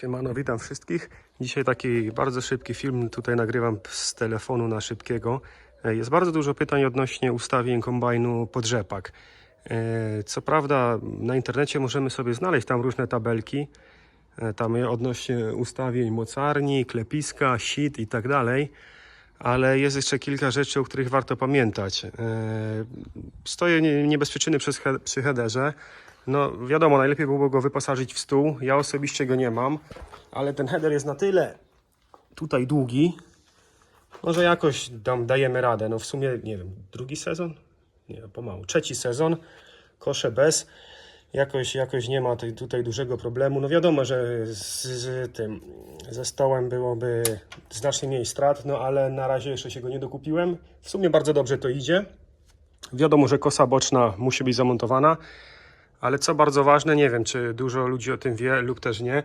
Siemano, witam wszystkich. Dzisiaj taki bardzo szybki film, tutaj nagrywam z telefonu na szybkiego. E, Jest bardzo dużo pytań odnośnie ustawień kombajnu pod rzepak. E, Co prawda na internecie możemy sobie znaleźć tam różne tabelki, e, tam odnośnie ustawień mocarni, klepiska, sit i tak dalej, ale jest jeszcze kilka rzeczy, o których warto pamiętać. Stoję nie, bez przyczyny przy headerze. No wiadomo, najlepiej byłoby go wyposażyć w stół. Ja osobiście go nie mam, ale ten header jest na tyle tutaj długi, może jakoś dam, dajemy radę. No w sumie, nie wiem, drugi sezon? Nie, pomału. Trzeci sezon, kosze bez. Jakoś, jakoś nie ma tutaj dużego problemu. No wiadomo, że z, z tym, ze stołem byłoby znacznie mniej strat, no ale na razie jeszcze się go nie dokupiłem. W sumie bardzo dobrze to idzie. Wiadomo, że kosa boczna musi być zamontowana, ale co bardzo ważne, nie wiem, czy dużo ludzi o tym wie lub też nie,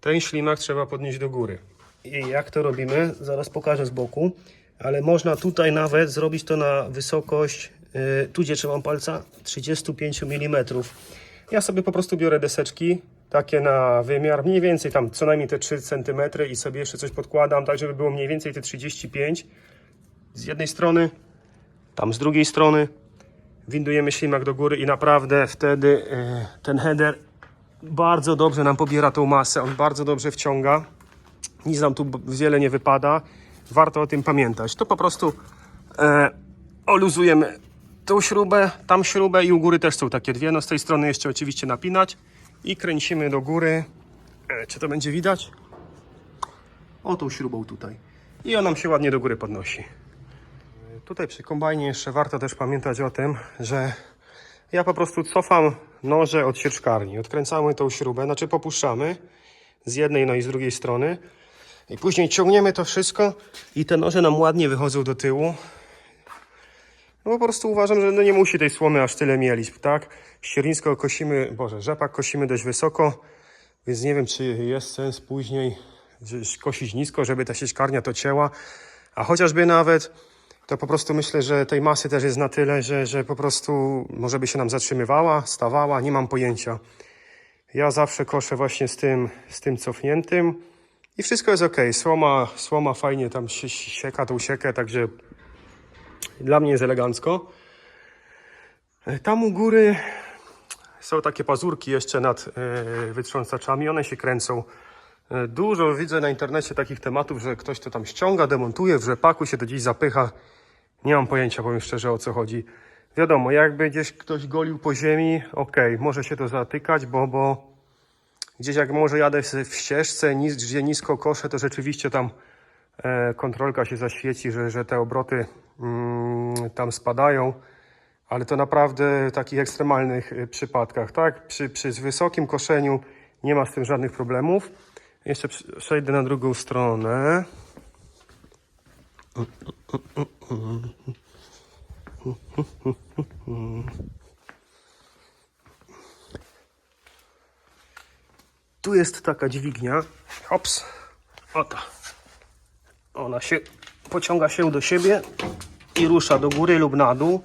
ten ślimak trzeba podnieść do góry. I jak to robimy? Zaraz pokażę z boku, ale można tutaj nawet zrobić to na wysokość, yy, tu gdzie trzymam palca, 35 mm. Ja sobie po prostu biorę deseczki, takie na wymiar, mniej więcej tam co najmniej te 3 cm i sobie jeszcze coś podkładam, tak żeby było mniej więcej te 35 z jednej strony, tam z drugiej strony windujemy ślimak do góry i naprawdę wtedy e, ten header bardzo dobrze nam pobiera tą masę, on bardzo dobrze wciąga, nic nam tu wiele nie wypada, warto o tym pamiętać. To po prostu e, oluzujemy tą śrubę, tam śrubę i u góry też są takie dwie, no z tej strony jeszcze oczywiście napinać i kręcimy do góry, e, czy to będzie widać? O tą śrubą tutaj i ona nam się ładnie do góry podnosi. Tutaj przy kombajnie jeszcze warto też pamiętać o tym, że ja po prostu cofam noże od sieczkarni. Odkręcamy tą śrubę, znaczy popuszczamy z jednej no i z drugiej strony. I później ciągniemy to wszystko i te noże nam ładnie wychodzą do tyłu. No po prostu uważam, że no nie musi tej słomy aż tyle mielić, tak? Ściernisko kosimy, boże, rzepak kosimy dość wysoko, więc nie wiem, czy jest sens później kosić nisko, żeby ta sieczkarnia to cięła. A chociażby nawet to po prostu myślę, że tej masy też jest na tyle, że, że po prostu może by się nam zatrzymywała, stawała, nie mam pojęcia. Ja zawsze koszę właśnie z tym, z tym cofniętym i wszystko jest ok. Słoma, słoma fajnie tam się sieka tą siekę, także dla mnie jest elegancko. E, Tam u góry są takie pazurki jeszcze nad e, wytrząsaczami, one się kręcą. E, Dużo widzę na internecie takich tematów, że ktoś to tam ściąga, demontuje, w rzepaku się to gdzieś zapycha. Nie mam pojęcia, powiem szczerze, o co chodzi. Wiadomo, jakby gdzieś ktoś golił po ziemi, okej, może się to zatykać, bo, bo gdzieś jak może jadę w ścieżce, gdzie nisko koszę, to rzeczywiście tam e, kontrolka się zaświeci, że, że te obroty mm, tam spadają. Ale to naprawdę w takich ekstremalnych y, przypadkach, tak? Przy, przy wysokim koszeniu nie ma z tym żadnych problemów. Jeszcze przejdę na drugą stronę. Tu jest taka dźwignia. Hops. Oto. Ona się pociąga się do siebie i rusza do góry lub na dół.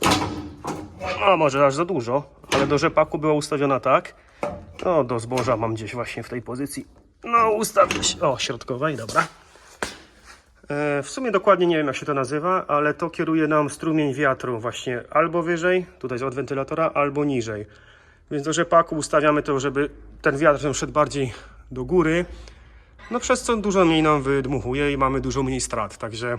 A może aż za dużo, ale do rzepaku była ustawiona tak. No, do zboża mam gdzieś właśnie w tej pozycji. No, ustawię się. O, środkowej, dobra. E, w sumie dokładnie nie wiem, jak się to nazywa, ale to kieruje nam strumień wiatru właśnie albo wyżej, tutaj od wentylatora, albo niżej. Więc do rzepaku ustawiamy to, żeby ten wiatr szedł bardziej do góry. No przez co dużo mniej nam wydmuchuje i mamy dużo mniej strat, także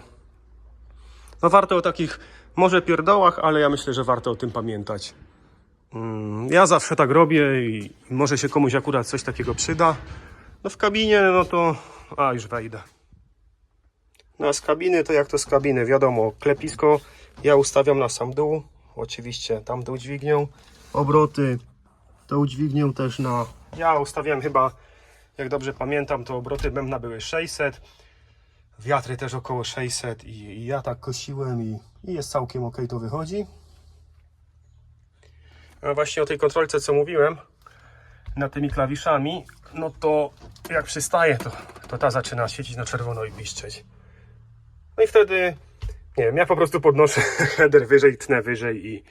no warto o takich może pierdołach, ale ja myślę, że warto o tym pamiętać. Mm, Ja zawsze tak robię i może się komuś akurat coś takiego przyda. No w kabinie, no to... A, już wejdę. No z kabiny to jak to z kabiny, wiadomo, klepisko ja ustawiam na sam dół, oczywiście tamtą dźwignią, obroty tą dźwignią też na... Ja ustawiałem chyba, jak dobrze pamiętam, to obroty bębna były 600, wiatry też około 600 i, i ja tak kosiłem i, i jest całkiem ok to wychodzi. A właśnie o tej kontrolce co mówiłem, nad tymi klawiszami, no to jak przystaje, to, to ta zaczyna świecić na czerwono i piszczeć. No i wtedy, nie wiem, ja po prostu podnoszę header wyżej, tnę wyżej i,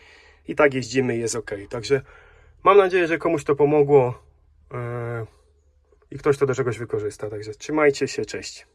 i tak jeździmy i jest ok. Także mam nadzieję, że komuś to pomogło. Eee, i ktoś to do czegoś wykorzysta. Także trzymajcie się, cześć.